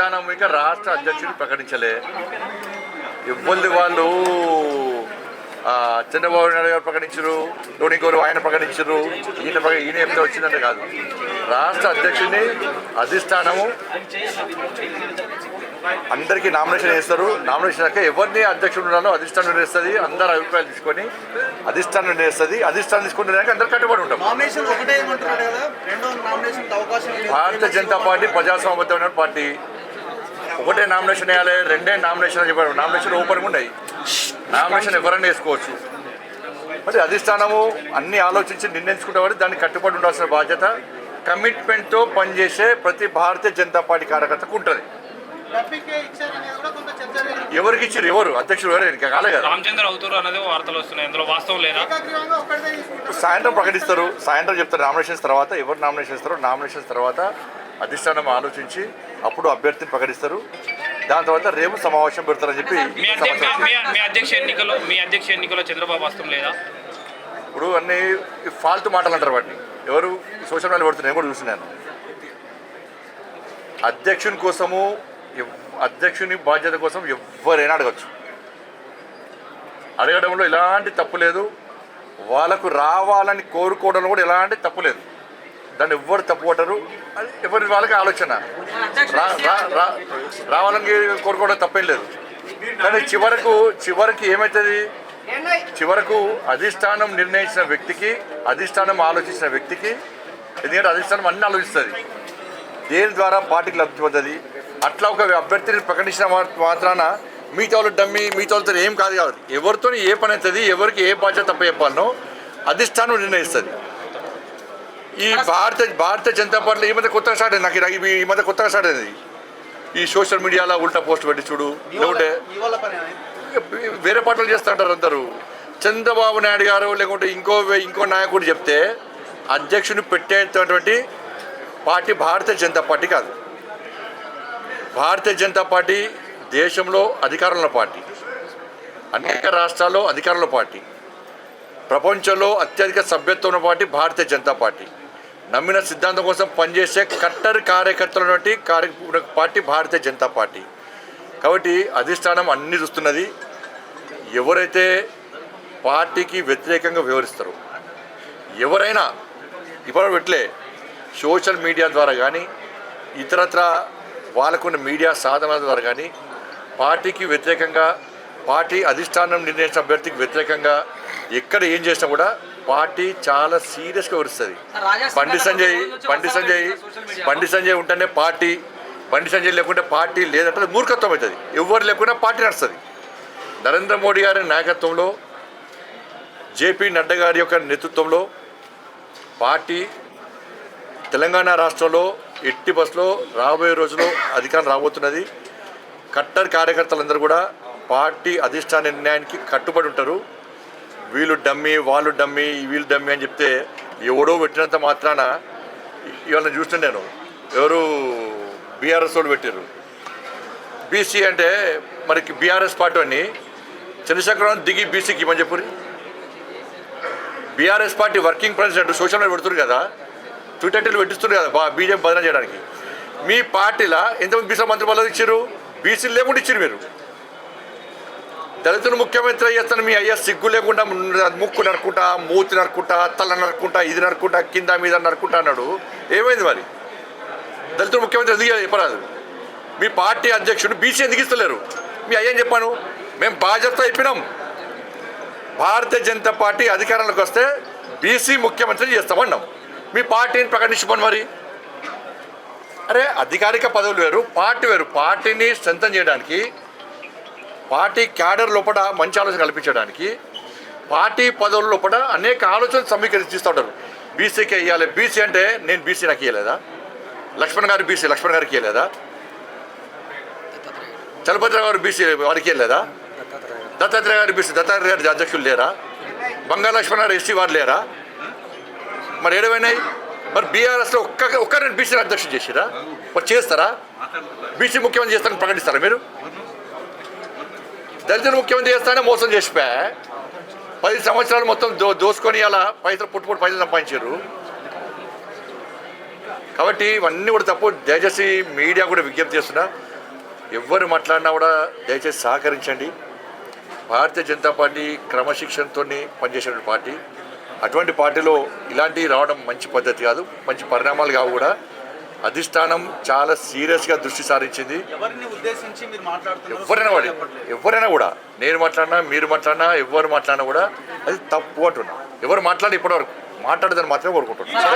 అధిష్టానం ఇంకా రాష్ట్ర అధ్యక్షుడు ప్రకటించలే. ఇవ్వంది వాళ్ళు చంద్రబాబు నాయుడు గారు ప్రకటించరు ధోని గారు ఆయన ప్రకటించరు ఈయన ఈయన చెప్తే వచ్చిందంటే కాదు. రాష్ట్ర అధ్యక్షుడిని అధిష్టానము అందరికీ నామినేషన్ వేస్తారు. నామినేషన్ అయ్యాక ఎవరిని అధ్యక్షుడు ఉండాలో అధిష్టానం నిర్ణయిస్తుంది అందరు అభిప్రాయాలు తీసుకొని అధిష్టానం నిర్ణయిస్తుంది అధిష్టానం తీసుకుంటే అందరు కట్టుబడి ఉంటాం. భారతీయ జనతా పార్టీ ప్రజాస్వామ్యమైన పార్టీ ఒకటే నామినేషన్ వేయాలి రెండే నామినేషన్ అని చెప్పారు నామినేషన్ ఓపెన్ ఉన్నాయి. నామినేషన్ ఎవరైనా వేసుకోవచ్చు. మరి అధిష్టానము అన్ని ఆలోచించి నిర్ణయించుకుంటే దాన్ని కట్టుబడి ఉండాల్సిన బాధ్యత కమిట్మెంట్తో పనిచేసే ప్రతి భారతీయ జనతా పార్టీ కార్యకర్తకు ఉంటుంది. ఎవరికి ఇచ్చారు? ఎవరు? అధ్యక్షుడు ఎవరు? ఇంకా కాలే కదా. రామచంద్ర అవుతారు అనేది వార్తలు వస్తున్నాయి. ఇందులో వాస్తవం లేదా? సాయంత్రం ప్రకటిస్తారు. సాయంత్రం చెప్తారు. నామినేషన్స్ తర్వాత ఎవరు నామినేషన్ ఇస్తారో నామినేషన్స్ తర్వాత అధిష్టానం ఆలోచించి అప్పుడు అభ్యర్థిని ప్రకటిస్తారు. దాని తర్వాత రేపు సమావేశం పెడతారని చెప్పి మీ అధ్యక్ష సమాచారం. మీ- మీ అధ్యక్ష ఎన్నికలో మీ అధ్యక్ష ఎన్నికలో చంద్రబాబు వాస్తవం లేదా? ఇప్పుడు అన్ని ఫాల్తు మాటలు అంటారు వాటిని. ఎవరు సోషల్ మీడియా పెడుతున్నారు నేను కూడా చూసినాను అధ్యక్షుని కోసము అధ్యక్షుని బాధ్యత కోసం ఎవరైనా అడగచ్చు. అడగడంలో ఎలాంటి తప్పు లేదు. వాళ్ళకు రావాలని కోరుకోవడంలో కూడా ఎలాంటి తప్పు లేదు. దాన్ని ఎవ్వరు తప్పు అది ఎవరి వాళ్ళకి ఆలోచన. రా రా- రావాలని కోరుకోవడం తప్పేం లేదు. కానీ చివరకు చివరికి ఏమవుతుంది చివరకు అధిష్టానం నిర్ణయించిన వ్యక్తికి అధిష్టానం ఆలోచించిన వ్యక్తికి ఎందుకంటే అధిష్టానం అన్ని ఆలోచిస్తుంది. దేని ద్వారా పార్టీకి లబ్ధి పొందది? అట్లా ఒక అభ్యర్థిని ప్రకటించిన మాత్రాన మిగతా వాళ్ళు డమ్మి మిగతా వాళ్ళతో ఏం కాదు కాదు ఎవరితో ఏ పని అవుతుంది ఎవరికి ఏ బాధ్యత తప్ప చెప్పాలనో అధిష్టానం నిర్ణయిస్తుంది. ఈ భారత భారతీయ జనతా పార్టీలో ఈ మధ్య కొత్తగా స్టార్ట్ అయింది. నాకు ఈ- ఈ మధ్య కొత్తగా స్టార్ట్ అయింది. ఈ సోషల్ మీడియాలో ఉల్టా పోస్ట్ పెట్టి చూడు. లేకుంటే. వేరే పార్టీలు చేస్తూ ఉంటారు అందరూ. చంద్రబాబు నాయుడు గారు లేకుంటే ఇంకో ఇంకో నాయకుడు చెప్తే అధ్యక్షుని పెట్టేటటువంటి పార్టీ భారతీయ జనతా పార్టీ కాదు. భారతీయ జనతా పార్టీ దేశంలో అధికారంలో పార్టీ. అనేక రాష్ట్రాల్లో అధికారంలో పార్టీ. ప్రపంచంలో అత్యధిక సభ్యత్వం ఉన్న పార్టీ భారతీయ జనతా పార్టీ. నమ్మిన సిద్ధాంతం కోసం పనిచేసే కట్టర్ కార్యకర్తలటువంటి కార్య పార్టీ భారతీయ జనతా పార్టీ. కాబట్టి అధిష్టానం అన్ని చూస్తున్నది. ఎవరైతే పార్టీకి వ్యతిరేకంగా వివరిస్తారు ఎవరైనా ఇప్పుడు పెట్టలే సోషల్ మీడియా ద్వారా కానీ ఇతరత్ర వాళ్ళకున్న మీడియా సాధనాల ద్వారా కానీ పార్టీకి వ్యతిరేకంగా పార్టీ అధిష్టానం నిర్ణయించిన అభ్యర్థికి వ్యతిరేకంగా ఎక్కడ ఏం చేసినా కూడా పార్టీ చాలా సీరియస్గా వివరిస్తుంది బండి సంజయ్ బండి సంజయ్ బండి సంజయ్ ఉంటేనే పార్టీ బండి సంజయ్ లేకుంటే పార్టీ లేదంటే మూర్ఖత్వం అవుతుంది. ఎవరు లేకుండా పార్టీ నడుస్తుంది. నరేంద్ర మోడీ గారి నాయకత్వంలో జేపీ నడ్డా గారి యొక్క నేతృత్వంలో పార్టీ తెలంగాణ రాష్ట్రంలో ఎట్టి బస్సులో రాబోయే రోజుల్లో అధికారం రాబోతున్నది. కట్టర్ కార్యకర్తలందరూ కూడా పార్టీ అధిష్టాన నిర్ణయానికి కట్టుబడి ఉంటారు. వీళ్ళు డమ్మి వాళ్ళు డమ్మి వీళ్ళు డమ్మి అని చెప్తే ఎవడో పెట్టినంత మాత్రాన ఇవాళ చూస్తున్నాను నేను. ఎవరు బీఆర్ఎస్ వాళ్ళు పెట్టారు బీసీ అంటే మనకి బీఆర్ఎస్ పార్టీ అని చంద్రశేఖరరావు దిగి బీసీకి ఇవ్వని చెప్పు BRS party working president social media పెడుతున్నారు కదా ట్విట్టర్లు పెట్టిస్తున్నారు కదా బా బీజేపీ బదనం చేయడానికి. మీ పార్టీలో ఎంతమంది బీసీ మంత్రి పదవులు ఇచ్చారు బీసీలు లేకుండా ఇచ్చారు మీరు. దళితులు ముఖ్యమంత్రి చేస్తాను మీ అయ్యా సిగ్గు లేకుండా ముక్కు నరుకుంటా మూతి నరుకుంటా తల నరుకుంటా ఇది నరుకుంటా కింద మీద నరుకుంటా అన్నాడు. ఏమైంది మరి? దళితులు ముఖ్యమంత్రి ఎందుకు చెప్పరాదు. మీ పార్టీ అధ్యక్షుడు బీసీ ఎందుకు ఇస్తలేరు? మీ అయ్యని చెప్పాను? మేము బాధ్యత అయిపోయినాం భారతీయ జనతా పార్టీ అధికారంలోకి వస్తే బీసీ ముఖ్యమంత్రి చేస్తామన్నాం. మీ పార్టీని ప్రకటించుకోండి మరి? అరే అధికారిక పదవులు వేరు పార్టీ వేరు. పార్టీని సొంతం చేయడానికి పార్టీ క్యాడర్ లోపల మంచి ఆలోచన కల్పించడానికి పార్టీ పదవుల లోపల అనేక ఆలోచనలు సమీకరించి ఉంటారు. బీసీకి ఇవ్వాలి బీసీ అంటే నేను బీసీ నాకు ఇవ్వలేదా లక్ష్మణ్ గారు బీసీ లక్ష్మణ్ గారికి ఇవ్వలేదా చలపతిరావు గారు బీసీ వారికి ఇవ్వలేదా దత్తాత్రేయ గారు బీసీ దత్తాత్రేయ గారి అధ్యక్షులు లేరా? బంగాళ లక్ష్మణ్ గారు ఎస్సీ వారు లేరా? మరి ఏడవైనాయి? మరి బీఆర్ఎస్లో ఒక్క ఒక్కరిని బీసీ అధ్యక్షుడు చేసిరా? మరి చేస్తారా? బీసీ ముఖ్యమంత్రి చేస్తారని ప్రకటిస్తారా మీరు? దళితులు ముఖ్యమంత్రి చేస్తానే మోసం చేసిపోయా పది సంవత్సరాలు మొత్తం దో దోసుకొని అలా పైసలు పుట్టుపుట్టు పైసలు సంపాదించారు. కాబట్టి ఇవన్నీ కూడా తప్పు. దయచేసి మీడియా కూడా విజ్ఞప్తి చేస్తున్నా. ఎవరు మాట్లాడినా కూడా దయచేసి సహకరించండి. భారతీయ జనతా పార్టీ క్రమశిక్షణతో పనిచేసేటువంటి పార్టీ. అటువంటి పార్టీలో ఇలాంటివి రావడం మంచి పద్ధతి కాదు. మంచి పరిణామాలు కావు కూడా. అధిష్టానం చాలా సీరియస్గా దృష్టి సారించింది. ఎవరిని వాడి ఎవరైనా కూడా నేను మాట్లాడినా మీరు మాట్లాడినా ఎవరు మాట్లాడినా కూడా అది తప్పు అంటున్నా. ఎవరు మాట్లాడి ఇప్పటివరకు మాట్లాడదని మాత్రమే కోరుకుంటున్నాను